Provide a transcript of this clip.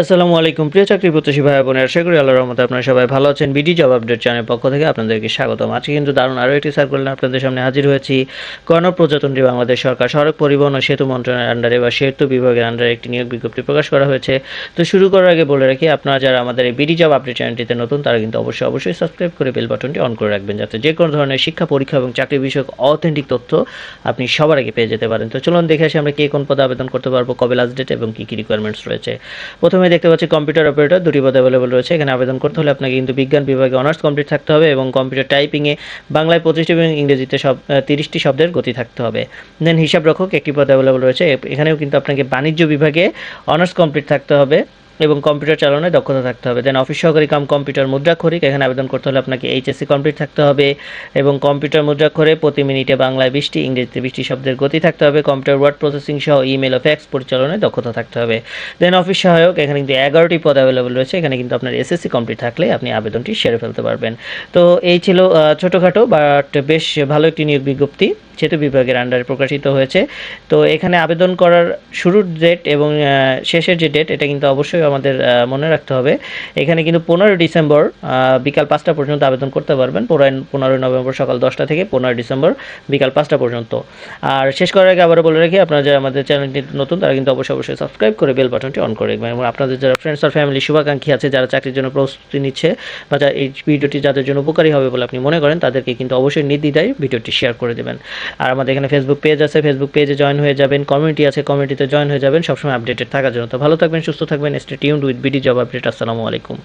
আসসালামু আলাইকুম। প্রিয় চাকরি প্রত্যাশী ভাই বোনের, আশা করি আল্লাহর রহমতে আপনারা সবাই ভালো আছেন। বিডি জব আপডেট চ্যানেল পক্ষ থেকে আপনাদেরকে স্বাগতম। আজকে কিন্তু দারুণ আরও একটি সার্কুলার আপনাদের সামনে হাজির হয়েছি। গণপ্রজাতন্ত্রী বাংলাদেশ সরকার, সড়ক পরিবহন ও সেতু মন্ত্রণালয়ের আন্ডারে বা সেতু বিভাগের আন্ডারে একটি নিয়োগ বিজ্ঞপ্তি প্রকাশ করা হয়েছে। তো শুরু করার আগে বলে রাখি, আপনারা যারা আমাদের এই বিডি জব আপডেট চ্যানেলটিতে নতুন, তারা কিন্তু অবশ্যই অবশ্যই সাবস্ক্রাইব করে বেল বাটনটি অন করে রাখবেন, যাতে যে কোনো ধরনের শিক্ষা, পরীক্ষা এবং চাকরি বিষয়ক অথেন্টিক তথ্য আপনি সবার আগে পেয়ে যেতে পারেন। তো চলুন দেখে আসি আমরা কে কোন পদে আবেদন করতে পারব, কবে লাস্ট ডেট এবং কী কী রিকোয়ারমেন্টস রয়েছে। প্রথমে দেখতে পাচ্ছি কম্পিউটার অপারেটর দুটি পদ অ্যাভেলেবল রয়েছে। এখানে আবেদন করতে হলে আপনাকে কিন্তু বিজ্ঞান বিভাগে অনার্স কমপ্লিট থাকতে হবে এবং কম্পিউটার টাইপিংয়ে বাংলায় পঁচিশটি এবং ইংরেজিতে সব তিরিশটি শব্দের গতি থাকতে হবে। দেন হিসাব রক্ষক একটি পদ অ্যাভেলেবল রয়েছে। এখানেও কিন্তু আপনাকে বাণিজ্য বিভাগে অনার্স কমপ্লিট থাকতে হবে। এবং কম্পিউটার চালানোয় দক্ষতা থাকতে হবে। দেন অফিস সহকারী কাম কম্পিউটার মুদ্রাক্ষরিক, এখানে আবেদন করতে হলে আপনাকে এইচএসসি কমপ্লিট থাকতে হবে এবং কম্পিউটার মুদ্রাক্ষরে প্রতি মিনিটে বাংলায় বিশটি, ইংরেজিতে বিশটি শব্দের গতি থাকতে হবে। কম্পিউটার ওয়ার্ড প্রসেসিং সহ ইমেল ও ফ্যাক্স পরিচালনায় দক্ষতা থাকতে হবে। দেন অফিস সহায়ক, এখানে কিন্তু এগারোটি পদ অ্যাভেলেবল রয়েছে। এখানে কিন্তু আপনার এসএসসি কমপ্লিট থাকলে আপনি আবেদনটি সেরে ফেলতে পারবেন। তো এই ছিল ছোটোখাটো বাট বেশ ভালো একটি নিয়োগ বিজ্ঞপ্তি। সেতু বিভাগের আন্ডারে প্রকাশিত হয়েছে। তো এখানে আবেদন করার শুরুর ডেট এবং শেষের যে ডেট এটা কিন্তু অবশ্যই আমাদের মনে রাখতে হবে। এখানে কিন্তু পনেরোই ডিসেম্বর বিকাল পাঁচটা পর্যন্ত আবেদন করতে পারবেন। পনেরোই নভেম্বর সকাল দশটা থেকে পনেরোই ডিসেম্বর বিকাল পাঁচটা পর্যন্ত। আর শেষ করার আগে আবারও বলে রাখি, আপনারা যারা আমাদের চ্যানেলটি নতুন, তারা কিন্তু অবশ্যই অবশ্যই সাবস্ক্রাইব করে বেল বাটনটি অন করে রাখবেন। এবং আপনাদের যারা ফ্রেন্ডস আর ফ্যামিলি শুভাকাঙ্ক্ষী আছে, যারা চাকরির জন্য প্রস্তুতি নিচ্ছে বা এই ভিডিওটি যাদের জন্য উপকারী হবে বলে আপনি মনে করেন, তাদেরকে কিন্তু অবশ্যই নির্দ্বিধায় ভিডিওটি শেয়ার করে দেবেন। আর আমাদের এখানে ফেসবুক পেজ আছে ফেসবুক পেজে জয়েন হয়ে যাবেন কমিউনিটি আছে কমিউনিটিতে জয়েন হয়ে যাবেন, সবসময় আপডেটেড থাকার জন্য। তো ভালো থাকবেন, সুস্থ থাকবেন stay tune with BD job update আসসালামু আলাইকুম।